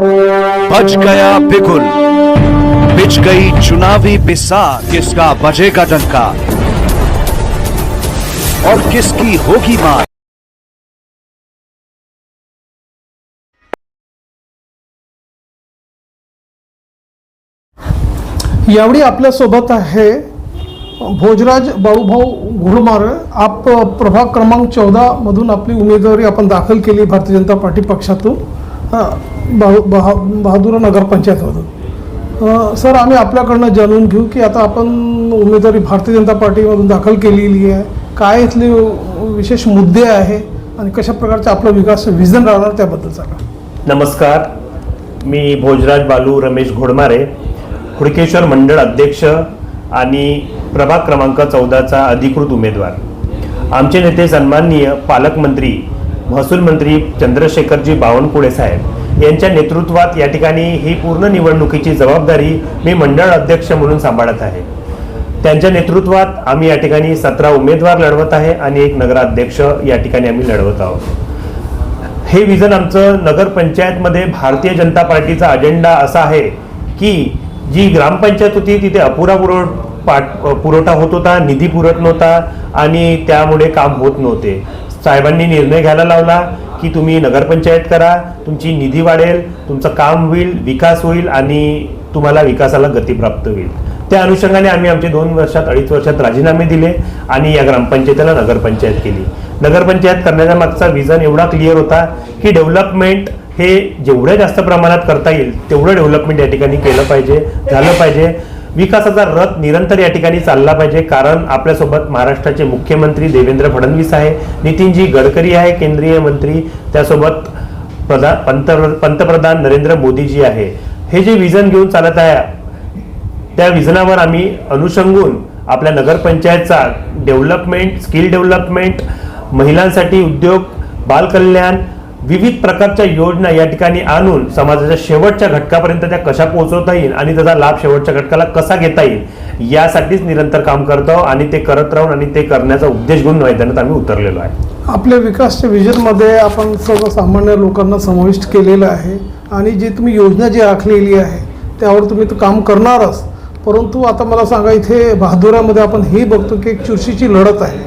बच गया बिगुल बिछ गई चुनावी बिसात किसका बजेगा डंका और किसकी होगी मार? यावेळी आपल्यासोबत आहे भोजराज बाळूभाऊ घुडमार. आप प्रभाग क्रमांक चौदा मधून आपली उमेदवारी आपण दाखल केली भारतीय जनता पार्टी पक्षातून. हां बाळू बहा बहादूर नगरपंचायत होतं. सर आम्ही आपल्याकडनं जाणून घेऊ की आता आपण उमेदवारी भारतीय जनता पार्टीमधून दाखल केलेली आहे. काय इथले विशेष मुद्दे आहे आणि कशा प्रकारचा आपलं विकास विजन राहणार त्याबद्दल सांगा. नमस्कार. मी भोजराज बालू रमेश घोडमारे हुडकेश्वर मंडळ अध्यक्ष आणि प्रभाग क्रमांक चौदाचा अधिकृत उमेदवार. आमचे नेते सन्माननीय पालकमंत्री महसूल मंत्री चंद्रशेखरजी बावनकुळे साहेब यांच्या नेतृत्वात या ठिकाणी ही पूर्ण निवडणुकीची जबाबदारी मी मंडळ अध्यक्ष म्हणून सांभाळत आहे. त्यांच्या नेतृत्वात आम्ही या ठिकाणी सतरा उमेदवार लढवत आहे आणि एक नगराध्यक्ष या ठिकाणी आम्ही लढवत आहोत. हे विजन आमचं नगरपंचायतमध्ये भारतीय जनता पार्टीचा अजेंडा असा आहे की जी ग्रामपंचायत होती तिथे अपुरा पुरव पाठ पुरवठा होत होता निधी पुरत नव्हता आणि त्यामुळे काम होत नव्हते. साहेबांनी निर्णय घ्यायला लावला की तुम्ही नगरपंचायत करा तुमची निधी वाढेल तुमचं काम होईल विकास होईल आणि तुम्हाला विकासाला गती प्राप्त होईल. त्या अनुषंगाने आम्ही आमचे दोन वर्षात अडीच वर्षात राजीनामे दिले आणि या ग्रामपंचायतीला नगरपंचायत केली. नगरपंचायत करण्याचा मागचा विजन एवढा क्लिअर होता की डेव्हलपमेंट हे जेवढ्या जास्त प्रमाणात करता येईल तेवढं डेव्हलपमेंट या ठिकाणी केलं पाहिजे झालं पाहिजे. विकासाचा रथ निरंतर या ठिकाणी चालला पाहिजे. कारण आपल्यासोबत महाराष्ट्राचे मुख्यमंत्री देवेंद्र फडणवीस आहे नितीनजी गडकरी आहे केंद्रीय मंत्री त्यासोबत प्रधा पंतप्र पंतप्रधान नरेंद्र मोदीजी आहे. हे जे विजन घेऊन चालत आहे त्या विजनावर आम्ही अनुषंगून आपल्या नगरपंचायतचा डेव्हलपमेंट स्किल डेव्हलपमेंट महिलांसाठी उद्योग बालकल्याण विविध प्रकारच्या योजना या ठिकाणी आणून समाजाच्या शेवटच्या घटकापर्यंत त्या कशा पोहोचवता येईल आणि त्याचा लाभ शेवटच्या घटकाला कसा घेता येईल यासाठीच निरंतर काम करतो आणि ते करत राहून आणि ते करण्याचा उद्देश घेऊन मैदानात आम्ही उतरलेलो आहे. आपल्या विकासच्या विजनमध्ये आपण सर्वसामान्य लोकांना समाविष्ट केलेलं आहे आणि जी तुम्ही योजना जी आखलेली आहे त्यावर तुम्ही तो काम करणारच. परंतु आता मला सांगा इथे बहादुरामध्ये आपण हे बघतो की एक चुरशीची लढत आहे.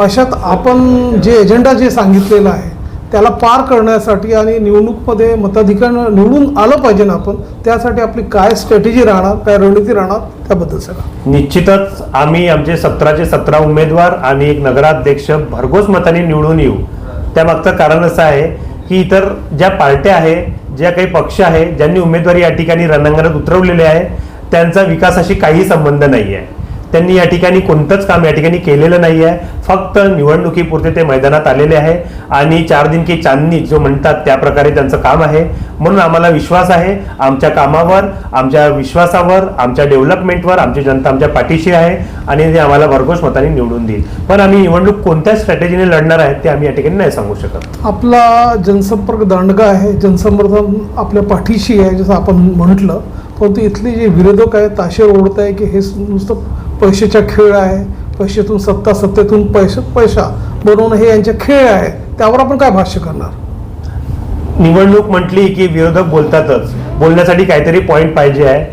अशात आपण जे एजेंडा जे सांगितलेला आहे त्याला पार करण्यासाठी आणि निवडणूकमध्ये मताधिकार निवडून आलं पाहिजे ना आपण त्यासाठी आपली काय स्ट्रॅटेजी राहणार काय रणनीती राहणार त्याबद्दल सांगा. निश्चितच आम्ही आमचे सतराचे सतरा उमेदवार आणि एक नगराध्यक्ष भरघोस मताने निवडून येऊ. त्यामागचं कारण असं आहे की इतर ज्या पार्ट्या आहे ज्या काही पक्ष आहे ज्यांनी उमेदवारी या ठिकाणी रणांगणात उतरवलेले आहे त्यांचा विकासाशी काही संबंध नाही आहे त्यांनी या ठिकाणी कोणतंच काम या ठिकाणी केलेलं नाही आहे. फक्त निवडणुकीपुरते ते मैदानात आलेले आहे. आणि चार दिन की चांदणी जो म्हणतात त्या प्रकारे त्यांचं काम आहे. म्हणून आम्हाला विश्वास आहे. आमच्या कामावर आमच्या विश्वासावर आमच्या डेव्हलपमेंटवर आमची जनता आमच्या पाठीशी आहे. आणि ते आम्हाला भरघोस मताने निवडून देईल. पण आम्ही निवडणूक कोणत्या स्ट्रॅटेजीने लढणार आहेत ते आम्ही या ठिकाणी नाही सांगू शकत. आपला जनसंपर्क दांडगा आहे. जनसंपर्क आपल्या पाठीशी आहे जसं आपण म्हटलं. परंतु इथले जे विरोधक आहेत ताशेर ओढत आहे की हे नुसतं पैशाचा खेळ आहे. पैशातून सत्ता सत्तेतून पैसे पैसा बनवणं हे यांचे खेळ आहे. त्यावर आपण काय भाष्य करणार? निवडणूक म्हटली की विरोधक बोलतातच. बोलण्यासाठी काहीतरी पॉईंट पाहिजे आहे.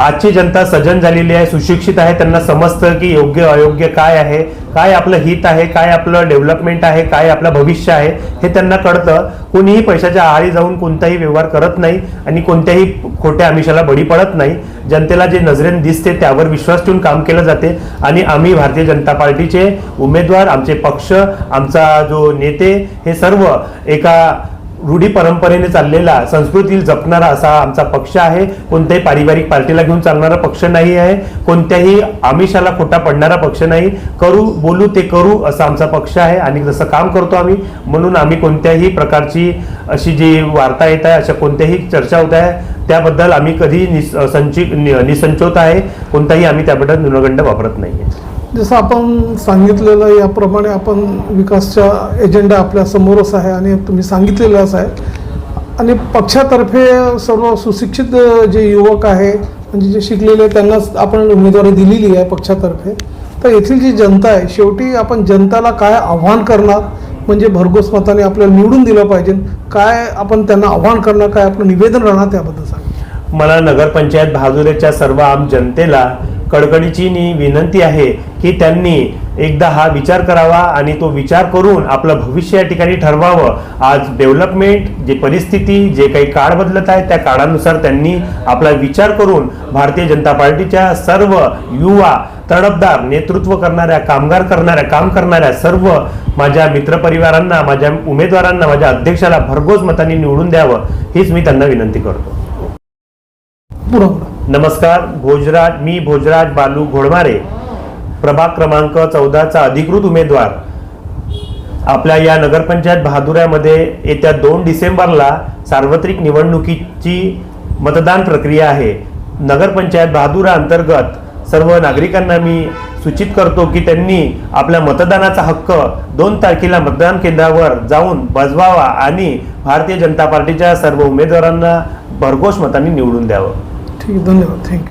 आजची जनता सजन झालेली आहे सुशिक्षित आहे त्यांना समजतं की योग्य अयोग्य काय आहे काय आपलं हित आहे काय आपलं डेव्हलपमेंट आहे काय आपलं भविष्य आहे हे त्यांना कळतं. कुणीही पैशाच्या आहारी जाऊन कोणताही व्यवहार करत नाही आणि कोणत्याही खोट्या आमिषाला बळी पडत नाही. जनतेला जे नजरेने दिसते त्यावर विश्वास ठेवून काम केलं जाते आणि आम्ही भारतीय जनता पार्टीचे उमेदवार आमचे पक्ष आमचा जो नेते हे सर्व एका रूढी परंपरेने चाललेला संस्कृती जपणारा असा आमचा पक्ष आहे. कोणत्याही पारिवारिक पार्टीला घेऊन चालणारा पक्ष नाही आहे. कोणत्याही आमिषाला खोटा पडणारा पक्ष नाही. करू बोलू ते करू असा आमचा पक्ष आहे आणि जसं काम करतो आम्ही म्हणून आम्ही कोणत्याही प्रकारची अशी जी वार्ता येत आहे अशा कोणत्याही चर्चा होत आहे त्याबद्दल आम्ही कधी निस संचित नि- निसंचोत आहे. कोणताही आम्ही त्याबद्दल न्यूनगंड वापरत नाही आहे जसं आपण सांगितलेलं याप्रमाणे आपण विकासच्या एजेंडा आपल्यासमोरच आहे आणि तुम्ही सांगितलेलंच आहे. आणि पक्षातर्फे सर्व सुशिक्षित जे युवक आहे म्हणजे जे शिकलेले त्यांनाच आपण उमेदवारी दिलेली आहे पक्षातर्फे. तर येथील जी जनता आहे शेवटी आपण जनताला काय आव्हान करणार? म्हणजे भरघोस मताने आपल्याला निवडून दिलं पाहिजे. काय आपण त्यांना आव्हान करणार? काय आपलं निवेदन राहणार त्याबद्दल सांग. मला नगरपंचायत भाजुरेच्या सर्व आम जनतेला कडकडीची नी विनंती आहे की त्यांनी एकदा हा विचार करावा आणि तो विचार करून आपलं भविष्य या ठिकाणी ठरवावं. आज डेव्हलपमेंट जे परिस्थिती जे काही काळ बदलत आहे त्या काळानुसार त्यांनी आपला विचार करून भारतीय जनता पार्टीच्या सर्व युवा तडफदार नेतृत्व करणाऱ्या कामगार करणाऱ्या काम करणाऱ्या सर्व माझ्या मित्रपरिवारांना माझ्या उमेदवारांना माझ्या अध्यक्षाला भरघोस मतांनी निवडून द्यावं हीच मी त्यांना विनंती करतो. बरोबर नमस्कार भोजराज मी भोजराज बालू घोडमारे. प्रभाग क्रमांक चौदाचा अधिकृत उमेदवार. आपल्या या नगरपंचायत बहादुऱ्यामध्ये येत्या दोन डिसेंबरला सार्वत्रिक निवडणुकीची मतदान प्रक्रिया आहे. नगरपंचायत बहादुरा अंतर्गत सर्व नागरिकांना मी सूचित करतो की त्यांनी आपल्या मतदानाचा हक्क दोन तारखेला मतदान केंद्रावर जाऊन बजवावा आणि भारतीय जनता पार्टीच्या सर्व उमेदवारांना भरघोस मतांनी निवडून द्यावं. ঠিক ধন্যবাদ থ্যাংক ইউ